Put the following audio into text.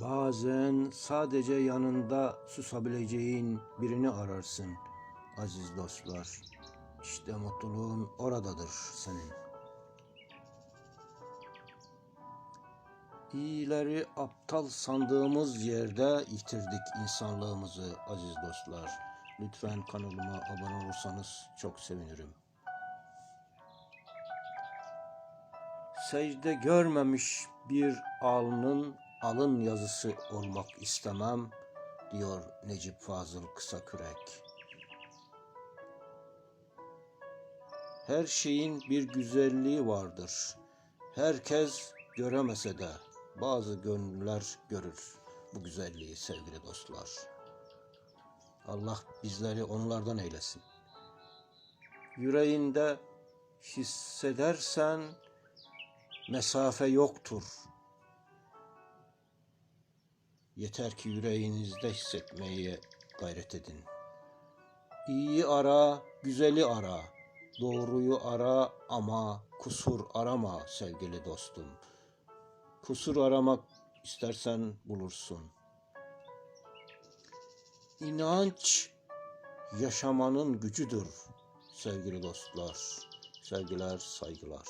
Bazen sadece yanında susabileceğin birini ararsın aziz dostlar. İşte mutluluğun oradadır senin. İyileri aptal sandığımız yerde yitirdik insanlığımızı aziz dostlar. Lütfen kanalıma abone olursanız çok sevinirim. Secde görmemiş bir alnın alın yazısı olmak istemem diyor Necip Fazıl Kısakürek. Her şeyin bir güzelliği vardır. Herkes göremese de bazı gönüller görür bu güzelliği sevgili dostlar. Allah bizleri onlardan eylesin. Yüreğinde hissedersen mesafe yoktur. Yeter ki yüreğinizde hissetmeye gayret edin. İyiyi ara, güzeli ara. Doğruyu ara ama kusur arama sevgili dostum. Kusur aramak istersen bulursun. İnanç yaşamanın gücüdür sevgili dostlar. Sevgiler, saygılar.